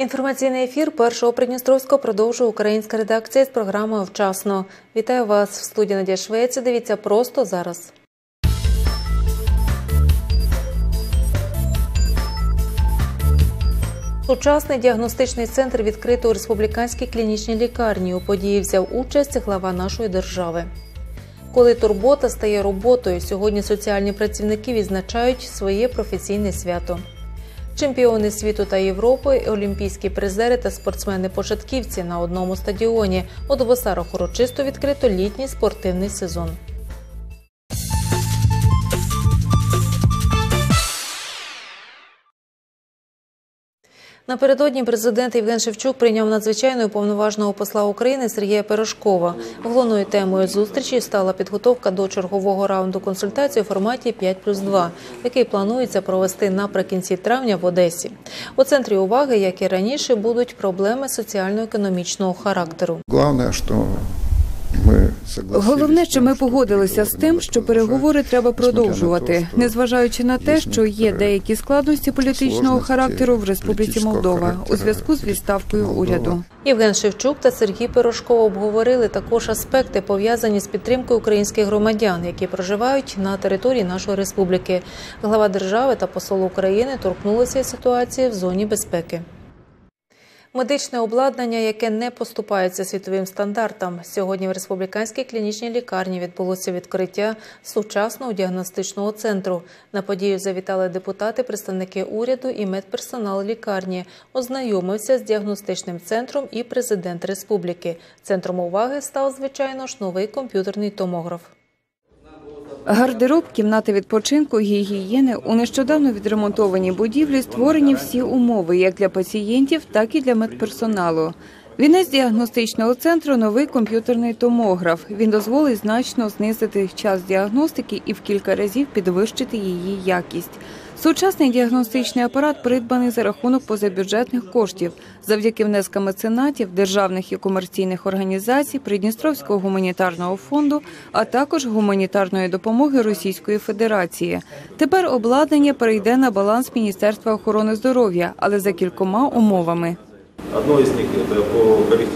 Інформаційний ефір першого Придністровського продовжує українська редакція з програмою Вчасно. Вітаю вас в студії Надія Швець. Дивіться просто зараз. Сучасний діагностичний центр відкрито у республіканській клінічній лікарні. У події взяв участь глава нашої держави. Коли турбота стає роботою, сьогодні соціальні працівники відзначають своє професійне свято. Чемпіони світу та Європи, олімпійські призери та спортсмени-початківці на одному стадіоні. У Довосарах урочисто відкрито літній спортивний сезон. Напередодні президент Євген Шевчук прийняв надзвичайно уповноваженого посла України Сергія Пирожкова. Головною темою зустрічі стала підготовка до чергового раунду консультацій у форматі 5 плюс 2, який планується провести наприкінці травня в Одесі. У центрі уваги, як і раніше, будуть проблеми соціально-економічного характеру. Головне, що Головне, що ми погодилися з тим, що переговори треба продовжувати, незважаючи на те, що є деякі складності політичного характеру в Республіці Молдова у зв'язку з відставкою уряду. Євген Шевчук та Сергій Пирожков обговорили також аспекти пов'язані з підтримкою українських громадян, які проживають на території нашої республіки. Глава держави та посол України торкнулися ситуації в зоні безпеки. Медичне обладнання, яке не поступається світовим стандартам. Сьогодні в республіканській клінічній лікарні відбулося відкриття сучасного діагностичного центру. На подію завітали депутати, представники уряду і медперсонал лікарні. Ознайомився з діагностичним центром і президент республіки. Центром уваги став звичайно ж новий комп'ютерний томограф. Гардероб, кімнати відпочинку, гігієни у нещодавно відремонтованій будівлі створені всі умови як для пацієнтів, так і для медперсоналу. Вінець діагностичного центру новий комп'ютерний томограф. Він дозволить значно знизити час діагностики і в кілька разів підвищити її якість. Сучасний діагностичний апарат придбаний за рахунок позабюджетних коштів завдяки внескам меценатів, державних і комерційних організацій, Придністровського гуманітарного фонду, а також гуманітарної допомоги Російської Федерації. Тепер обладнання перейде на баланс Міністерства охорони здоров'я, але за кількома умовами.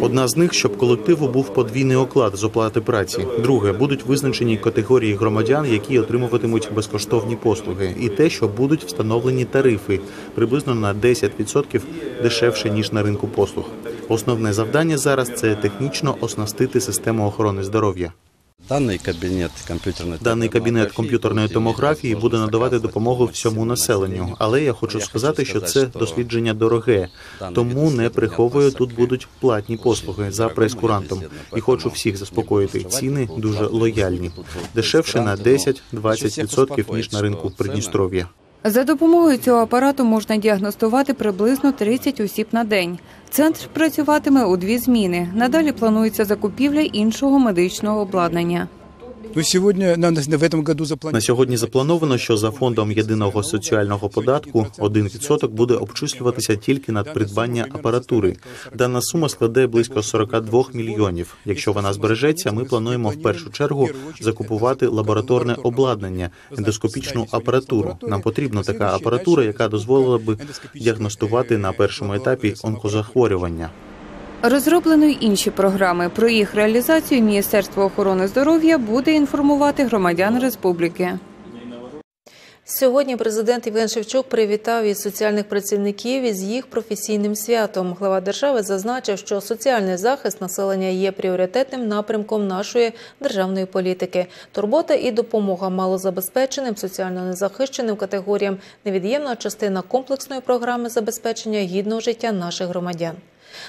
Одна з них, щоб колективу був подвійний оклад з оплати праці. Друге, будуть визначені категорії громадян, які отримуватимуть безкоштовні послуги, і те, що будуть встановлені тарифи приблизно на 10% дешевше ніж на ринку послуг. Основне завдання зараз це технічно оснастити систему охорони здоров'я. Даний кабінет комп'ютерної Даний кабінет комп'ютерної томографії буде надавати допомогу всьому населенню. Але я хочу сказати, що це дослідження дороге, тому не приховую. Тут будуть платні послуги за прескурантом. І хочу всіх заспокоїти. Ціни дуже лояльні, дешевше на 10-20% ніж на ринку Придністров'я. За допомогою цього апарату можна діагностувати приблизно 30 осіб на день. Центр працюватиме у дві зміни. Надалі планується закупівля іншого медичного обладнання. На, сьогодні заплановано, що за фондом єдиного соціального податку 1% буде обчислюватися тільки на придбання апаратури. Дана сума складе близько 42 мільйонів. Якщо вона збережеться, ми плануємо в першу чергу закупувати лабораторне обладнання, ендоскопічну апаратуру. Нам потрібна така апаратура, яка дозволила би діагностувати на першому етапі онкозахворювання. Розроблено й інші програми. Про їх реалізацію Міністерство охорони здоров'я буде інформувати громадян республіки. Сьогодні президент Євген Шевчук привітав із соціальних працівників із їх професійним святом. Глава держави зазначив, що соціальний захист населення є пріоритетним напрямком нашої державної політики. Турбота і допомога малозабезпеченим, соціально незахищеним категоріям невід'ємна частина комплексної програми забезпечення гідного життя наших громадян.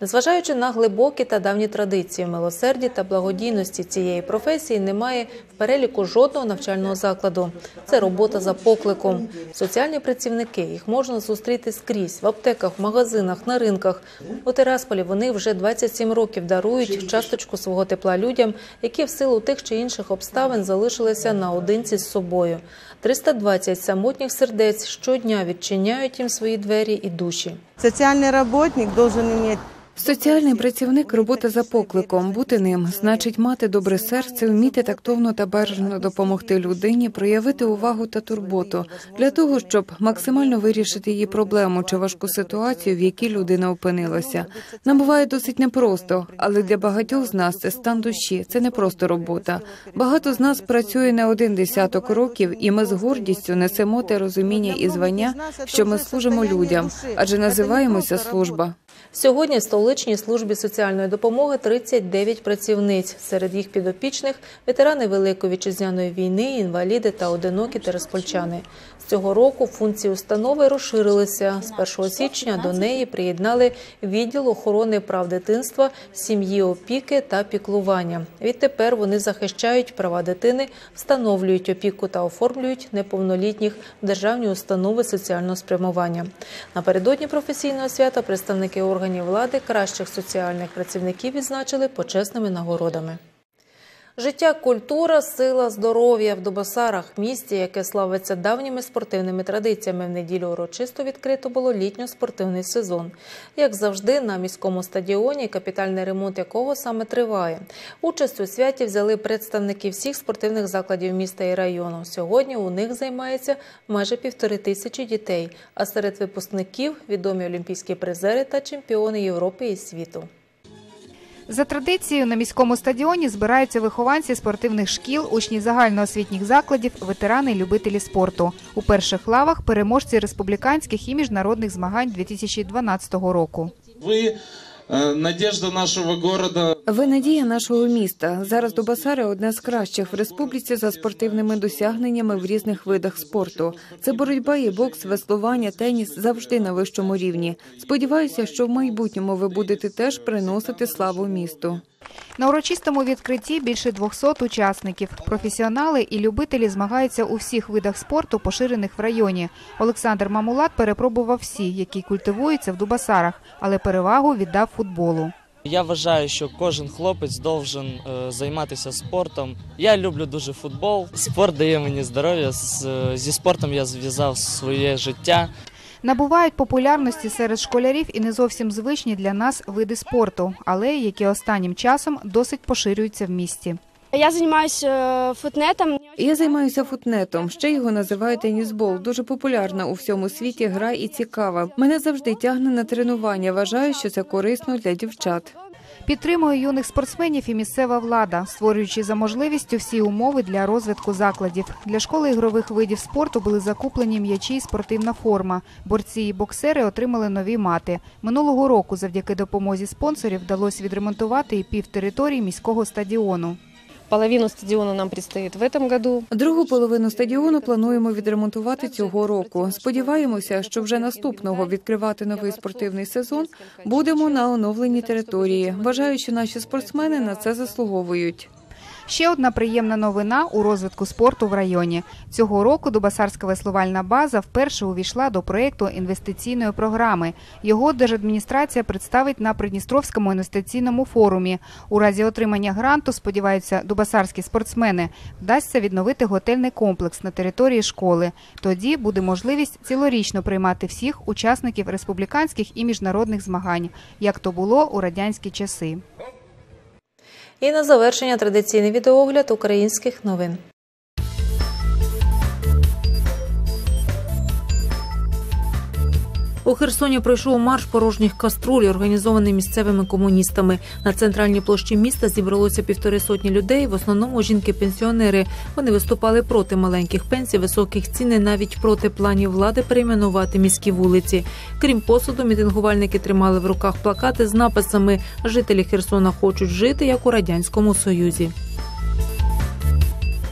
Незважаючи на глибокі та давні традиції милосерді та благодійності цієї професії, немає в переліку жодного навчального закладу. Це робота за покликом. Соціальні працівники їх можна зустріти скрізь в аптеках, в магазинах, на ринках. У Терасполі вони вже 27 років дарують часточку свого тепла людям, які в силу тих чи інших обставин залишилися наодинці з собою. 320 самотніх сердець щодня відчиняють їм свої двері і душі. Соціальний працівник має иметь Соціальний працівник робота за покликом. Бути ним значить мати добре серце, вміти тактовно та бережно допомогти людині, проявити увагу та турботу для того, щоб максимально вирішити її проблему чи важку ситуацію, в якій людина опинилася. Нам буває досить непросто, але для багатьох з нас це стан душі, це не просто робота. Багато з нас працює не один десяток років, і ми з гордістю несемо те розуміння і звання, що ми служимо людям, адже називаємося служба. Сьогодні в столичній службі соціальної допомоги 39 працівниць. Серед їх підопічних ветерани Великої вітчизняної війни, інваліди та одинокі тереспольчани. Цього року функції установи розширилися. З 1 січня до неї приєднали відділ охорони прав дитинства, сім'ї, опіки та піклування. Відтепер вони захищають права дитини, встановлюють опіку та оформлюють неповнолітніх в державні установи соціального спрямування. Напередодні професійного свята представники органів влади кращих соціальних працівників відзначили почесними нагородами. Життя, культура, сила, здоров'я в Дубасарах, місті, яке славиться давніми спортивними традиціями. В неділю урочисто відкрито було літньо-спортивний сезон. Як завжди, на міському стадіоні, капітальний ремонт якого саме триває. Участь у святі взяли представники всіх спортивних закладів міста і району. Сьогодні у них займається майже півтори тисячі дітей. А серед випускників відомі олімпійські призери та чемпіони Європи і світу. За традицією на міському стадіоні збираються вихованці спортивних шкіл, учні загальноосвітніх закладів, ветерани і любителі спорту. У перших лавах переможці республіканських і міжнародних змагань 2012 року. Вы э, нашого нашего города. Ви надія нашого міста. Зараз Дубасари одне з кращих в республіці за спортивними досягненнями в різних видах спорту. Це боротьба і бокс, веслування, теніс завжди на вищому рівні. Сподіваюся, що в майбутньому ви будете теж приносити славу місту. На урочистому відкритті більше 200 учасників. Професіонали і любителі змагаються у всіх видах спорту, поширених в районі. Олександр Мамулат перепробував всі, які культивуються в Дубасарах, але перевагу віддав футболу. Я вважаю, що кожен хлопець должен е, займатися спортом. Я люблю дуже футбол. Спорт дає мені здоров'я. Е, Зі спортом я зв'язав своє життя. Набувають популярності серед школярів і не зовсім звичні для нас види спорту, але які останнім часом досить поширюються в місті. Я займаюся футнетом. Я займаюся футнетом. Ще його називають тенісбол. Дуже популярна у всьому світі гра і цікава. Мене завжди тягне на тренування. Вважаю, що це корисно для дівчат. Підтримує юних спортсменів і місцева влада, створюючи за можливістю всі умови для розвитку закладів. Для школи ігрових видів спорту були закуплені м'ячі і спортивна форма. Борці і боксери отримали нові мати. Минулого року, завдяки допомозі спонсорів, вдалося відремонтувати і пів території міського стадіону. Половину стадіону нам предстоїть в этом году. Другу половину стадіону плануємо відремонтувати цього року. Сподіваємося, що вже наступного відкривати новий спортивний сезон будемо на оновленій території. Вважаю, що наші спортсмени на це заслуговують. Ще одна приємна новина у розвитку спорту в районі. Цього року Дубасарська веслувальна база вперше увійшла до проєкту інвестиційної програми. Його держадміністрація представить на Придністровському інвестиційному форумі. У разі отримання гранту, сподіваються, дубасарські спортсмени вдасться відновити готельний комплекс на території школи. Тоді буде можливість цілорічно приймати всіх учасників республіканських і міжнародних змагань, як то було у радянські часи. І на завершення традиційний відеоогляд українських новин. У Херсоні пройшов марш порожніх каструль, організований місцевими комуністами. На центральній площі міста зібралося півтори сотні людей. В основному жінки-пенсіонери. Вони виступали проти маленьких пенсій, високих цін і навіть проти планів влади перейменувати міські вулиці. Крім посуду, мітингувальники тримали в руках плакати з написами Жителі Херсона хочуть жити як у радянському союзі.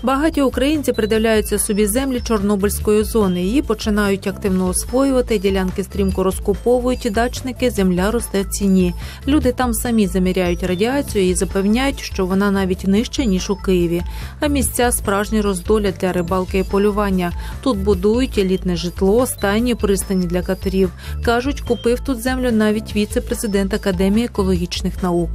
Багаті українці придивляються собі землі Чорнобильської зони. Її починають активно освоювати. Ділянки стрімко розкуповують. Дачники земля росте в ціні. Люди там самі заміряють радіацію і запевняють, що вона навіть нижча ніж у Києві. А місця справжні роздоля для рибалки і полювання. Тут будують елітне житло, стайні пристані для катерів. кажуть, купив тут землю навіть віце-президент Академії екологічних наук.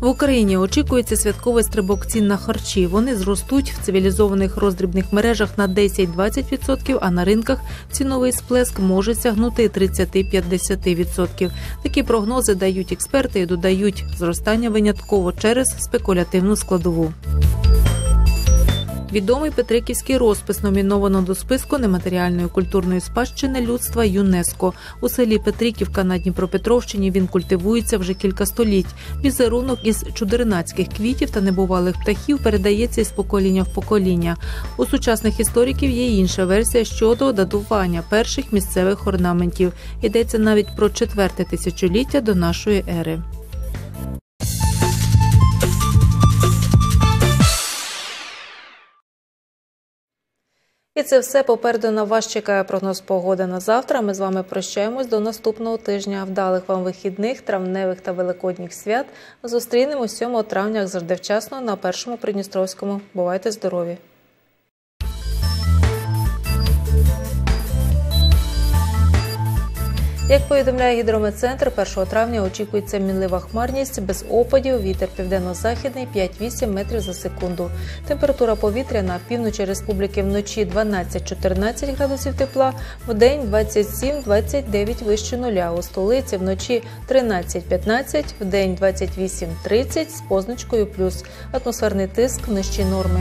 В Україні очікується святковий стрибок цін на харчі. Вони зростуть в цивілізованих роздрібних мережах на 10-20%, а на ринках ціновий сплеск може сягнути 30-50%. Такі прогнози дають експерти і додають зростання винятково через спекулятивну складову. Відомий Петриківський розпис номіновано до списку нематеріальної культурної спадщини людства ЮНЕСКО. У селі Петриківка на Дніпропетровщині він культивується вже кілька століть. Візерунок із чудернацьких квітів та небувалих птахів передається із покоління в покоління. У сучасних істориків є інша версія щодо датування перших місцевих орнаментів. Йдеться навіть про четверте тисячоліття до нашої ери. І це все попереду на вас чекає прогноз погоди на завтра. Ми з вами прощаємось до наступного тижня. Вдалих вам вихідних, травневих та великодніх свят. Зустрінемось 7 травня, завжди вчасно, на першому Придністровському. Бувайте здорові! Як повідомляє гідрометцентр, 1 травня очікується мінлива хмарність без опадів. Вітер південно-західний 5-8 метрів за секунду. Температура повітря на півночі республіки вночі 12-14 градусів тепла, в день 27-29 вище нуля. У столиці вночі 13-15, в день 28-30 з позначкою плюс. Атмосферний тиск нижчі норми.